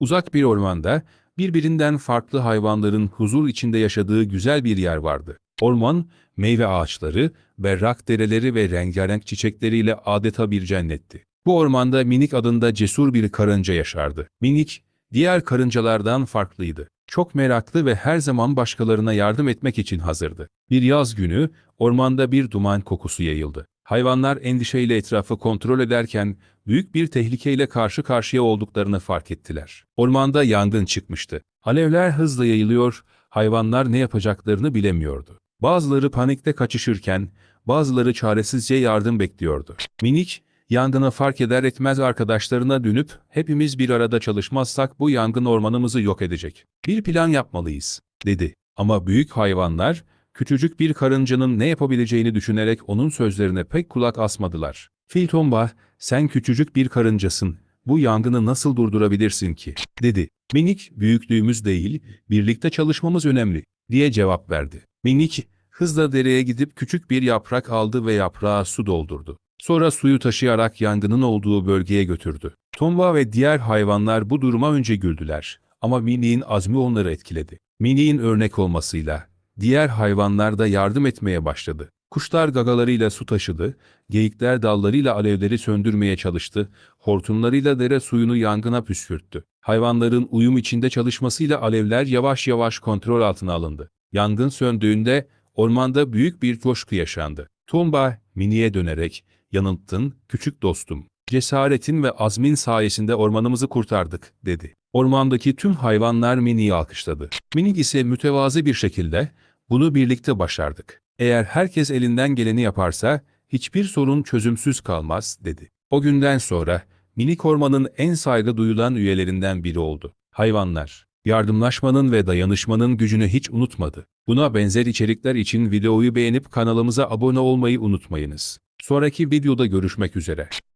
Uzak bir ormanda birbirinden farklı hayvanların huzur içinde yaşadığı güzel bir yer vardı. Orman, meyve ağaçları, berrak dereleri ve rengarenk çiçekleriyle adeta bir cennetti. Bu ormanda Minik adında cesur bir karınca yaşardı. Minik, diğer karıncalardan farklıydı. Çok meraklı ve her zaman başkalarına yardım etmek için hazırdı. Bir yaz günü ormanda bir duman kokusu yayıldı. Hayvanlar endişeyle etrafı kontrol ederken büyük bir tehlikeyle karşı karşıya olduklarını fark ettiler. Ormanda yangın çıkmıştı. Alevler hızla yayılıyor, hayvanlar ne yapacaklarını bilemiyordu. Bazıları panikte kaçışırken, bazıları çaresizce yardım bekliyordu. Minik, yangını fark eder etmez arkadaşlarına dönüp, hepimiz bir arada çalışmazsak bu yangın ormanımızı yok edecek. Bir plan yapmalıyız, dedi. Ama büyük hayvanlar, küçücük bir karıncanın ne yapabileceğini düşünerek onun sözlerine pek kulak asmadılar. Fil Tomba, sen küçücük bir karıncasın, bu yangını nasıl durdurabilirsin ki? dedi. Minik, büyüklüğümüz değil, birlikte çalışmamız önemli, diye cevap verdi. Minik, hızla dereye gidip küçük bir yaprak aldı ve yaprağa su doldurdu. Sonra suyu taşıyarak yangının olduğu bölgeye götürdü. Tomba ve diğer hayvanlar bu duruma önce güldüler. Ama Minik'in azmi onları etkiledi. Minik'in örnek olmasıyla diğer hayvanlar da yardım etmeye başladı. Kuşlar gagalarıyla su taşıdı, geyikler dallarıyla alevleri söndürmeye çalıştı, hortumlarıyla dere suyunu yangına püskürttü. Hayvanların uyum içinde çalışmasıyla alevler yavaş yavaş kontrol altına alındı. Yangın söndüğünde ormanda büyük bir coşku yaşandı. Tomba, Mini'ye dönerek, yanılttın, küçük dostum. Cesaretin ve azmin sayesinde ormanımızı kurtardık, dedi. Ormandaki tüm hayvanlar Mini'yi alkışladı. Minik ise mütevazı bir şekilde, bunu birlikte başardık. Eğer herkes elinden geleni yaparsa, hiçbir sorun çözümsüz kalmaz, dedi. O günden sonra, minik ormanın en saygı duyulan üyelerinden biri oldu. Hayvanlar, yardımlaşmanın ve dayanışmanın gücünü hiç unutmadı. Buna benzer içerikler için videoyu beğenip kanalımıza abone olmayı unutmayınız. Sonraki videoda görüşmek üzere.